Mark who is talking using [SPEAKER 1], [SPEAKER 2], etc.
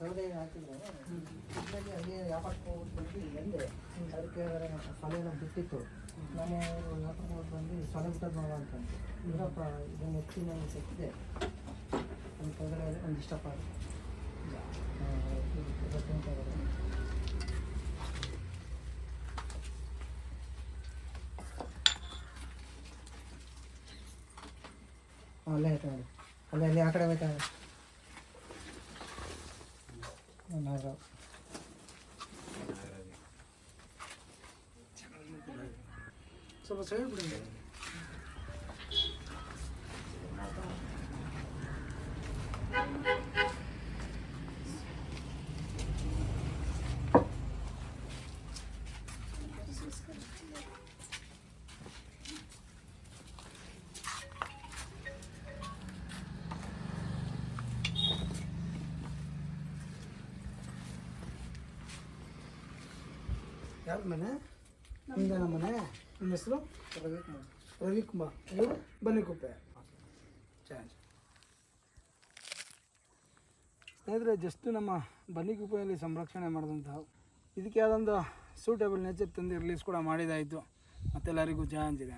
[SPEAKER 1] ಅದೇ ಹಾಕಿದ್ರೆ ಅಲ್ಲಿ ವ್ಯಾಪಾರಕ್ಕೆ ಬಂದು ಬಂದೆ. ಅದಕ್ಕೆ ಸೊಲೆ ಎಲ್ಲ ಬಿಟ್ಟಿತ್ತು. ನಾನು ವ್ಯಾಪಾರಕ್ಕೆ ಹೋಗಿ ಬಂದು ಸೊಲೆ ಬಿಟ್ಟದ್ದು ನೋಡುವ ಅಂತಂದು ಇಲ್ಲಪ್ಪ ಇದನ್ನು ಎತ್ತಿ ನಾನು ಸಿಕ್ಕಿದೆ ಒಂದು ತೊಂದರೆ ಒಂದು ಇಷ್ಟಪ್ಪ ಅಲ್ಲೇ ಆಯ್ತು ನೋಡಿ ಅಲ್ಲೇ, ಅಲ್ಲಿ ಆ ಕಡೆ ಹೋಯ್ತಾ ಸ್ವಲ್ಪ ಸೈಡ್ ಬಿಡಿ ಯಾರ ಮನೆ? ನಿಮ್ದೇನ ಮನೆ? ನಿಮ್ಮ ಹೆಸರು? ರವಿಕುಮಾರ್. ರವಿಕುಮಾರ್. ಇವರು ಬನ್ನಿಕುಪ್ಪೆ ಚಾರ್ಜ್ ಸ್ನೇಹಿತರೆ ಜಸ್ಟ್ ನಮ್ಮ ಬನ್ನಿಕುಪ್ಪೆಯಲ್ಲಿ ಸಂರಕ್ಷಣೆ ಮಾಡಿದಂತಹ ಇದಕ್ಕೆ ಆದೊಂದು ಸೂಟೇಬಲ್ ನೇಚರ್ ತಂದು ರಿಲೀಸ್ ಕೂಡ ಮಾಡಿದಾಯಿತು. ಮತ್ತೆಲ್ಲರಿಗೂ ಚಾನ್ಸ್ ಇದೆ.